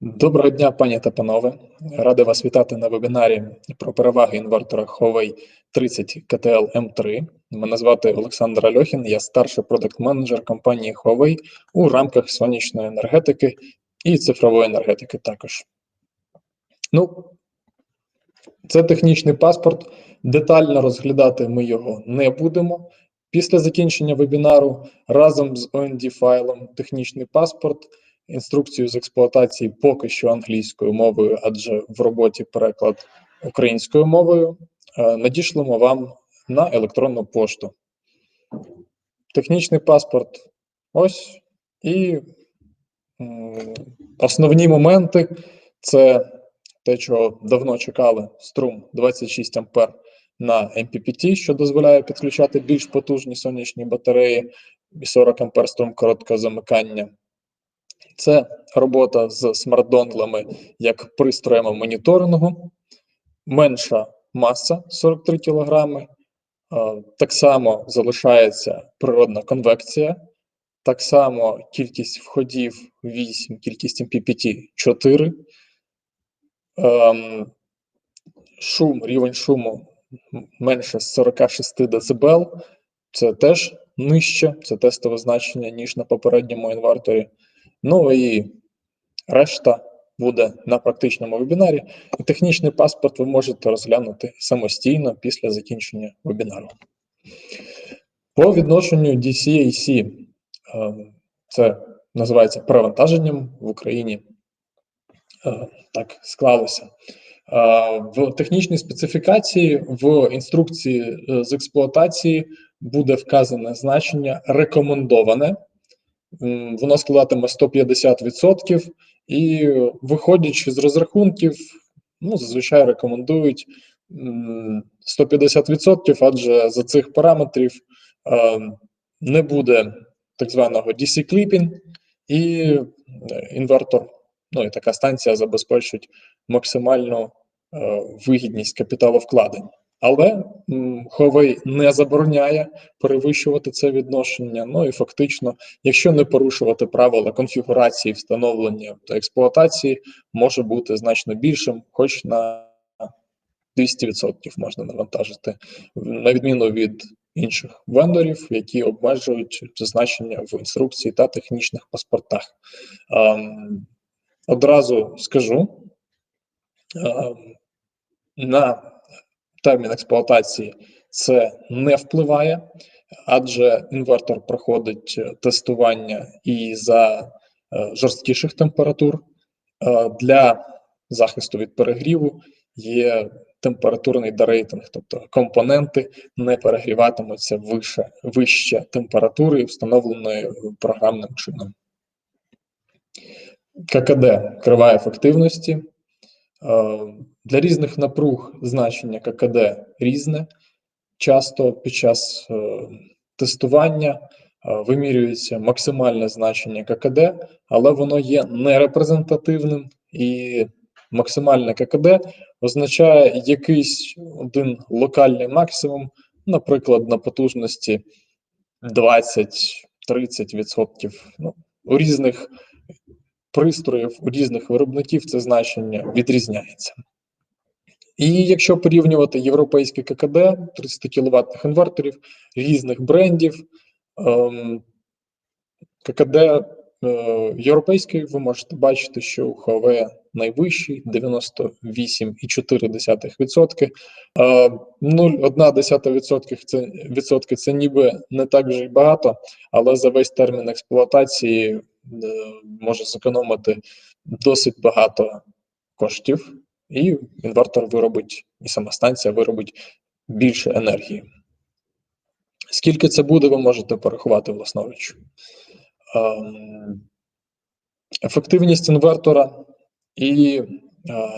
Доброго дня, пані та панове. Радий вас вітати на вебінарі про переваги інвертора Huawei 30 KTL M3. Мене звати Олександр Альохін, я старший продакт-менеджер компанії Huawei у рамках сонячної енергетики і цифрової енергетики також. Ну, це технічний паспорт. Детально розглядати ми його не будемо. Після закінчення вебінару разом з OND файлом технічний паспорт. Інструкцію з експлуатації поки що англійською мовою, адже в роботі переклад українською мовою. е, Надішлемо вам на електронну пошту. Технічний паспорт ось. І основні моменти це те, чого давно чекали: струм 26 А на MPPT, що дозволяє підключати більш потужні сонячні батареї, і 40 А струм короткого замикання. Це робота з смарт-донглами як пристроями моніторингу, менша маса 43 кг. Так само залишається природна конвекція, так само кількість входів 8, кількість MPPT 4. Ем, Шум, рівень шуму менше 46 дБ. Це теж нижче, це тестове значення, ніж на попередньому інверторі. Ну і решта буде на практичному вебінарі. Технічний паспорт ви можете розглянути самостійно після закінчення вебінару. По відношенню DCAC, е, це називається перевантаженням в Україні. Е, Так склалося. Е, В технічній специфікації в інструкції з експлуатації буде вказане значення рекомендоване. М, Воно складатиме 150%, і виходячи з розрахунків, ну, зазвичай рекомендують 150%, адже за цих параметрів не буде так званого DC clipping, і е, інвертор, ну і така станція забезпечить максимальну е, вигідність капіталовкладень. Але Huawei не забороняє перевищувати це відношення. Ну і фактично, якщо не порушувати правила конфігурації, встановлення та експлуатації, може бути значно більшим, хоч на 200% можна навантажити, на відміну від інших вендорів, які обмежують зазначення в інструкції та технічних паспортах. Ем, Одразу скажу ем, на термін експлуатації це не впливає, адже інвертор проходить е, тестування і за е, жорсткіших температур. Е, Для захисту від перегріву є температурний дерейтинг, тобто компоненти не перегріватимуться вище, вище температури, встановленої програмним чином. ККД крива ефективності. Е, Для різних напруг значення ККД різне. Часто під час е, тестування е, вимірюється максимальне значення ККД, але воно є нерепрезентативним, і максимальне ККД означає якийсь один локальний максимум, наприклад, на потужності 20-30%. Ну, у різних пристроїв, у різних виробників це значення відрізняється. І якщо порівнювати європейське ККД 30 кВт інверторів різних брендів, ем, ККД е, європейський, ви можете бачити, що у Huawei найвищий 98,4%. Е, 0,1% це, відсотки це ніби не так вже й багато, але за весь термін експлуатації е, може зекономити досить багато коштів і інвертор виробить, і сама станція виробить більше енергії. Скільки це буде, ви можете порахувати власноруч. Ем, Ефективність інвертора і е,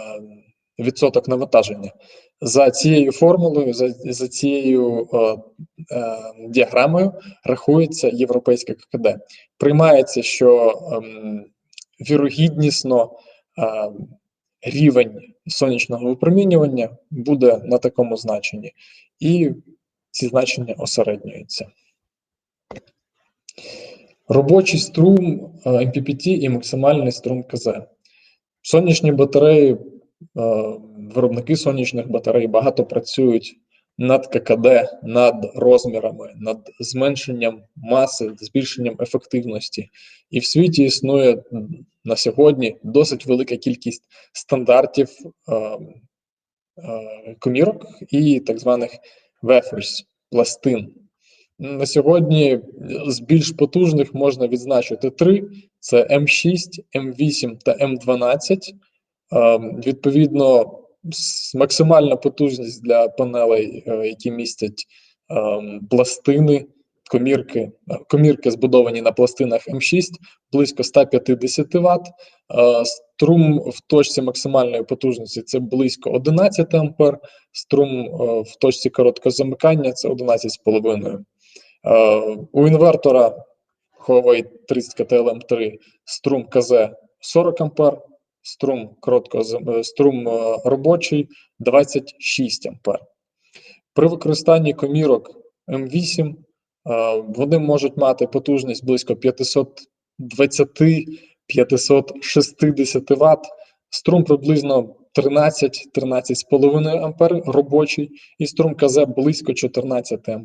відсоток навантаження. За цією формулою, за, за цією е, е, діаграмою рахується європейське ККД. Приймається, що е, вірогіднісно е, рівень сонячного випромінювання буде на такому значенні, і ці значення осереднюються. Робочий струм е, MPPT і максимальний струм КЗ. Сонячні батареї, е, виробники сонячних батарей багато працюють над ККД, над розмірами, над зменшенням маси, збільшенням ефективності. І в світі існує на сьогодні досить велика кількість стандартів е, е, комірок і так званих wafers, пластин. На сьогодні з більш потужних можна відзначити три: це М6, М8 та М12. Е, відповідно, максимальна потужність для панелей, е, які містять ем, пластини, комірки, е, комірки збудовані на пластинах М6 близько 150 Вт. Струм в точці максимальної потужності це близько 11 А, струм в точці короткого замикання це 11,5 у інвертора Huawei 30 ktl 3 струм КЗ 40 А, струм коротко, е, струм е, робочий 26 А. При використанні комірок М8 вони можуть мати потужність близько 520-560 Вт, струм приблизно 13-13,5 А робочий і струм КЗ близько 14 А.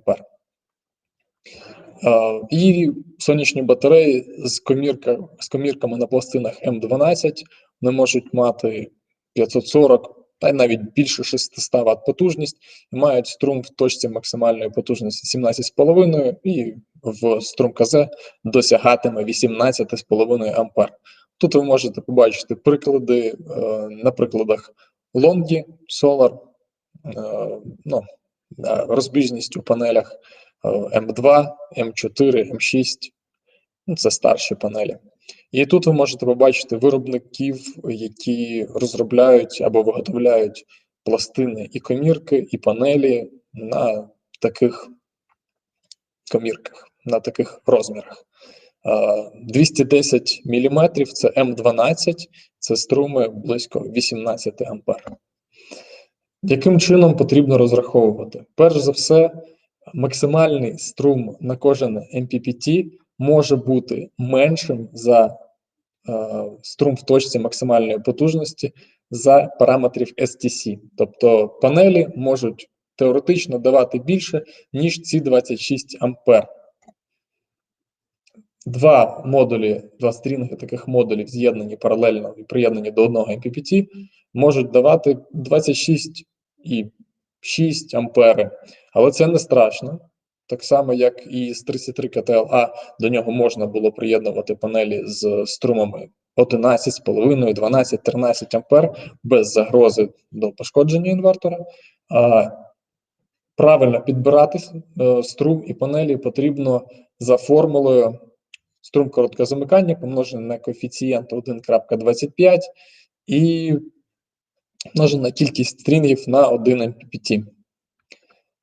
І сонячні батареї з комірка, з комірками на пластинах М12 вони можуть мати 540 та й навіть більше 600 Вт потужність і мають струм в точці максимальної потужності 17,5 і в струм КЗ досягатиме 18,5 А. Тут ви можете побачити приклади е, на прикладах Longi, Solar, е, ну, е, розбіжність у панелях М2, М4, М6 ну, це старші панелі. І тут ви можете побачити виробників, які розробляють або виготовляють пластини і комірки, і панелі на таких комірках, на таких розмірах. 210 мм це М12, це струми близько 18 А. Яким чином потрібно розраховувати? Перш за все, максимальний струм на кожен MPPT може бути меншим за струм в точці максимальної потужності за параметрів STC. Тобто панелі можуть теоретично давати більше, ніж ці 26 ампер. Два модулі, два стрінги таких модулів з'єднані паралельно і приєднані до одного MPPT, можуть давати 26 і 6 ампери. Але це не страшно. Так само, як і з 33 КТЛА, до нього можна було приєднувати панелі з струмами 11,5, 12, 13 ампер без загрози до пошкодження інвертора. А правильно підбирати е, струм і панелі потрібно за формулою струм короткого замикання помножений на коефіцієнт 1.25 і множений на кількість стрінгів на 1 MPPT.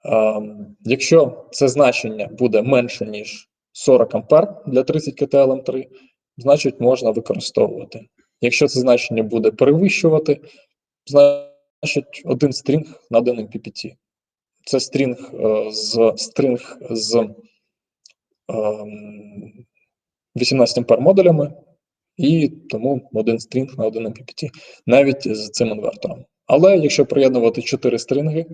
Ем, якщо це значення буде менше, ніж 40 ампер для 30 КТЛ 3 значить можна використовувати. Якщо це значення буде перевищувати, значить один стрінг на один MPPT. Це стрінг е, з стрінг з е, 18 ампер модулями, і тому один стрінг на один MPPT, навіть з цим інвертором. Але якщо приєднувати 4 стринги,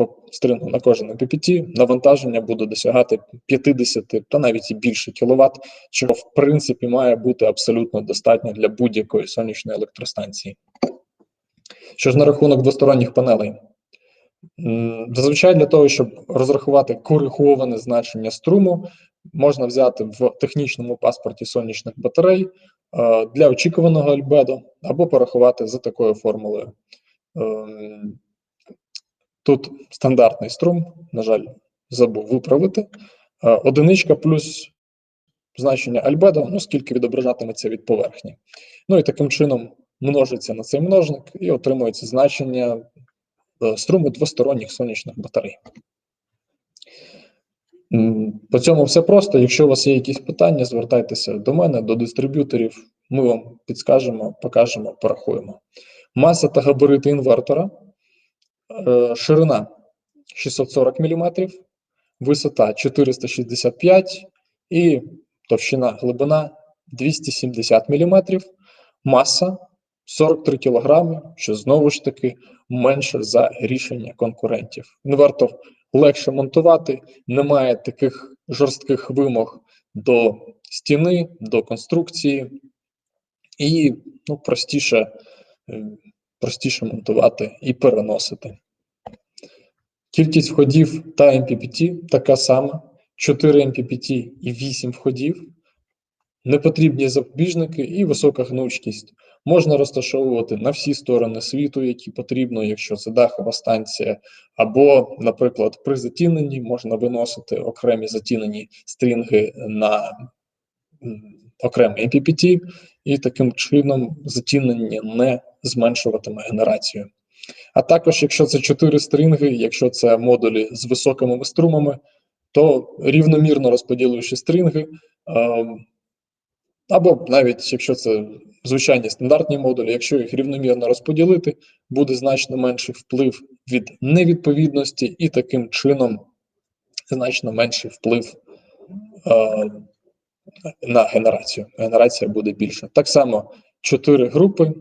по стрингу на кожен PPT, навантаження буде досягати 50 та навіть і більше кВт, чого в принципі має бути абсолютно достатньо для будь-якої сонячної електростанції. Що ж на рахунок двосторонніх панелей? Зазвичай для того, щоб розрахувати кориговане значення струму, можна взяти в технічному паспорті сонячних батарей для очікуваного альбедо або порахувати за такою формулою. Тут стандартний струм, на жаль, забув виправити. Одиничка плюс значення альбедо, ну скільки відображатиметься від поверхні. Ну і таким чином множиться на цей множник і отримується значення е, струму двосторонніх сонячних батарей. По цьому все просто. Якщо у вас є якісь питання, звертайтеся до мене, до дистриб'юторів, ми вам підскажемо, покажемо, порахуємо. Маса та габарити інвертора. Е, ширина 640 мм, висота 465 і товщина глибина 270 мм. Маса 43 кг, що знову ж таки менше за рішення конкурентів. Інвертор легше монтувати, немає таких жорстких вимог до стіни, до конструкції, і ну, простіше, е, простіше монтувати і переносити. Кількість входів та MPPT така сама: 4 MPPT і 8 входів, непотрібні запобіжники і висока гнучкість. Можна розташовувати на всі сторони світу, які потрібно, якщо це дахова станція, або, наприклад, при затіненні можна виносити окремі затінені стрінги на окремий MPPT, і таким чином затінення не зменшуватиме генерацію. А також, якщо це 4 стрінги, якщо це модулі з високими струмами, то рівномірно розподіливши стрінги, ем, або навіть якщо це звичайні стандартні модулі, якщо їх рівномірно розподілити, буде значно менший вплив від невідповідності, і таким чином значно менший вплив е, на генерацію. Генерація буде більша. Так само 4 групи.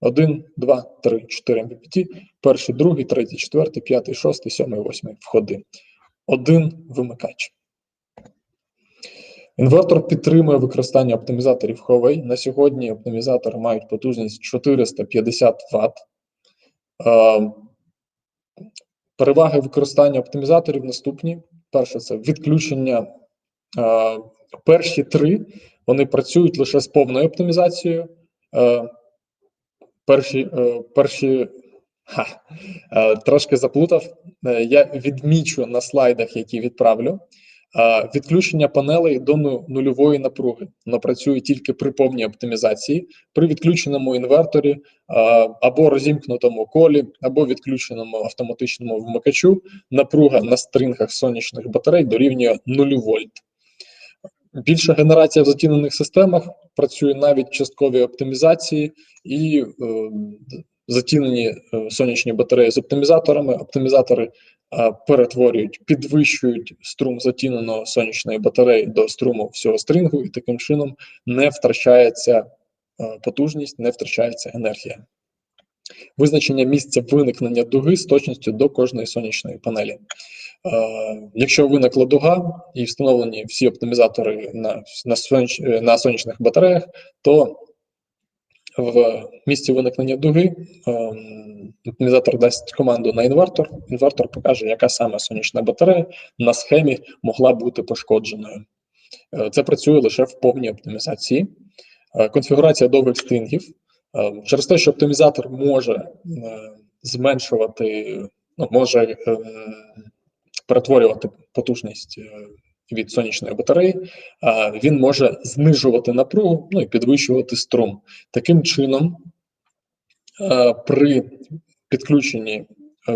1, 2, 3, 4 MPPT, перший, другий, третій, четвертий, п'ятий, шостий, сьомий, восьмий входи. Один вимикач. Інвертор підтримує використання оптимізаторів Huawei. На сьогодні оптимізатори мають потужність 450 Вт. Е, переваги використання оптимізаторів наступні. Перше, це відключення. Е, перші три вони працюють лише з повною оптимізацією. Е, перші, перші ха, трошки заплутав. Я відмічу на слайдах, які відправлю. Відключення панелей до нульової напруги воно працює тільки при повній оптимізації, при відключеному інверторі або розімкнутому колі, або відключеному автоматичному вмикачу. Напруга на стрингах сонячних батарей дорівнює 0 вольт. Більша генерація в затінених системах працює навіть в частковій оптимізації і е, затінені е, сонячні батареї з оптимізаторами. Оптимізатори перетворюють, підвищують струм затіненого сонячної батареї до струму всього стрингу, і таким чином не втрачається потужність, не втрачається енергія. Визначення місця виникнення дуги з точністю до кожної сонячної панелі. Якщо виникла дуга і встановлені всі оптимізатори на на, сонч, на сонячних батареях, то в місці виникнення дуги ем, оптимізатор дасть команду на інвертор. Інвертор покаже, яка саме сонячна батарея на схемі могла бути пошкодженою. Е, це працює лише в повній оптимізації. Е, конфігурація довгих стрінгів. Е, через те, що оптимізатор може зменшувати, ну, може ем, перетворювати потужність від сонячної батареї, він може знижувати напругу, ну і підвищувати струм. Таким чином, при підключенні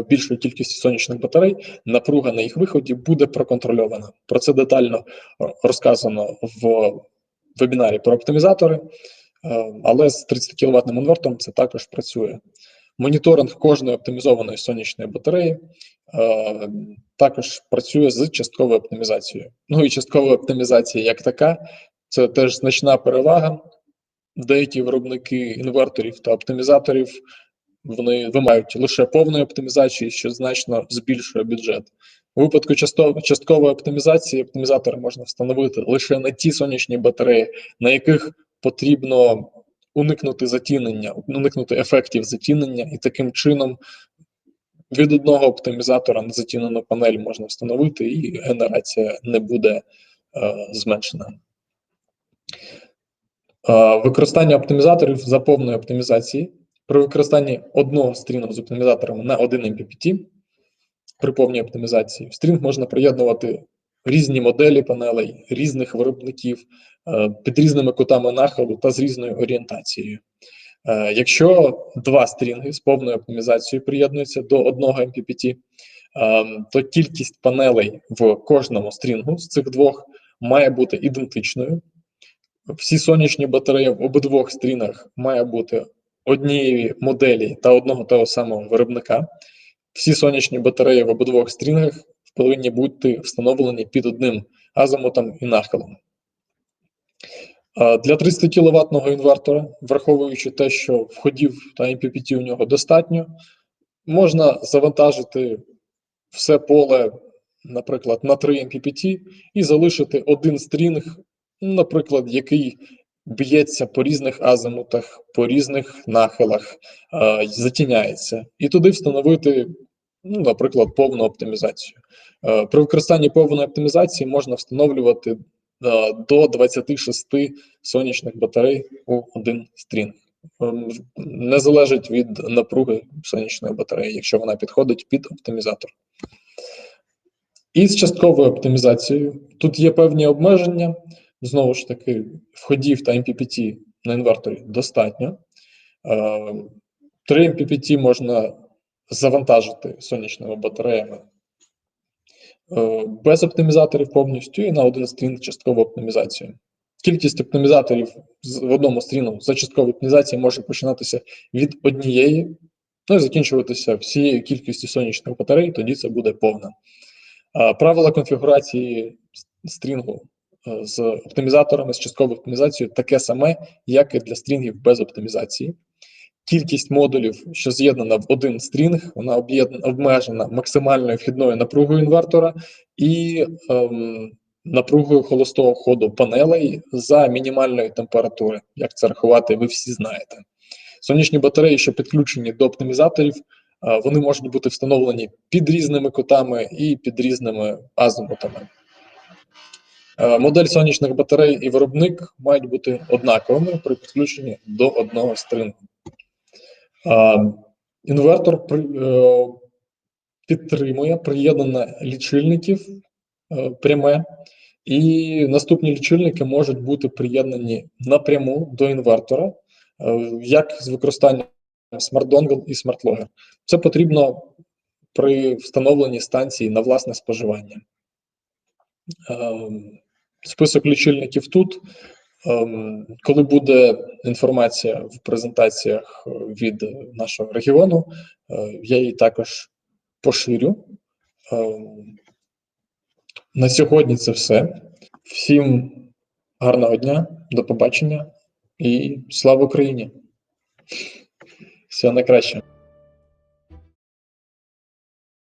більшої кількості сонячних батарей, напруга на їх виході буде проконтрольована. Про це детально розказано в вебінарі про оптимізатори, але з 30 кВт інвертом це також працює. Моніторинг кожної оптимізованої сонячної батареї е, також працює з частковою оптимізацією. Ну і часткова оптимізація як така, це теж значна перевага. Деякі виробники інверторів та оптимізаторів вони вимагають лише повної оптимізації, що значно збільшує бюджет. У випадку часткової оптимізації оптимізатори можна встановити лише на ті сонячні батареї, на яких потрібно уникнути затінення, уникнути ефектів затінення, і таким чином від одного оптимізатора на затінену панель можна встановити, і генерація не буде е, зменшена. Е, використання оптимізаторів за повної оптимізації. При використанні одного стрінгу з оптимізаторами на один MPPT при повній оптимізації стрінг можна приєднувати різні моделі панелей, різних виробників е, під різними кутами нахилу та з різною орієнтацією. Е, якщо два стрінги з повною оптимізацією приєднуються до одного MPPT, е, то кількість панелей в кожному стрінгу з цих двох має бути ідентичною. Всі сонячні батареї в обидвох стрінах має бути однієї моделі та одного того самого виробника. Всі сонячні батареї в обидвох стрінгах повинні бути встановлені під одним азимутом і нахилом. Для 30 кВт інвертора, враховуючи те, що входів та MPPT у нього достатньо, можна завантажити все поле, наприклад, на 3 MPPT і залишити один стрінг, наприклад, який б'ється по різних азимутах, по різних нахилах, затіняється, і туди встановити, ну, наприклад, повну оптимізацію. Е, При використанні повної оптимізації можна встановлювати е, до 26 сонячних батарей у один стрінг. Ем, Не залежить від напруги сонячної батареї, якщо вона підходить під оптимізатор. І з частковою оптимізацією тут є певні обмеження. Знову ж таки, входів та MPPT на інверторі достатньо. Е, 3 MPPT можна завантажити сонячними батареями е, без оптимізаторів повністю і на один стрінг часткову оптимізацію. Кількість оптимізаторів в одному стріну за частковою оптимізацією може починатися від однієї, ну і закінчуватися всією кількістю сонячних батарей, тоді це буде повна. Правила конфігурації стрінгу е, з оптимізаторами, з частковою оптимізацією таке саме, як і для стрінгів без оптимізації. Кількість модулів, що з'єднана в один стрінг, вона обмежена максимальною вхідною напругою інвертора і ем, напругою холостого ходу панелей за мінімальної температури. Як це рахувати, ви всі знаєте. Сонячні батареї, що підключені до оптимізаторів, е, вони можуть бути встановлені під різними кутами і під різними азимутами. Е, Модель сонячних батарей і виробник мають бути однаковими при підключенні до одного стрингу. Інвертор е, підтримує приєднання лічильників е, пряме, і наступні лічильники можуть бути приєднані напряму до інвертора, е, як з використанням Smart Dongle і Smart Logger. Це потрібно при встановленні станції на власне споживання. Список лічильників тут. Ем, Коли буде інформація в презентаціях е, від нашого регіону, е, я її також поширю. Ем, На сьогодні це все. Всім гарного дня, до побачення і слава Україні! Всього найкраще.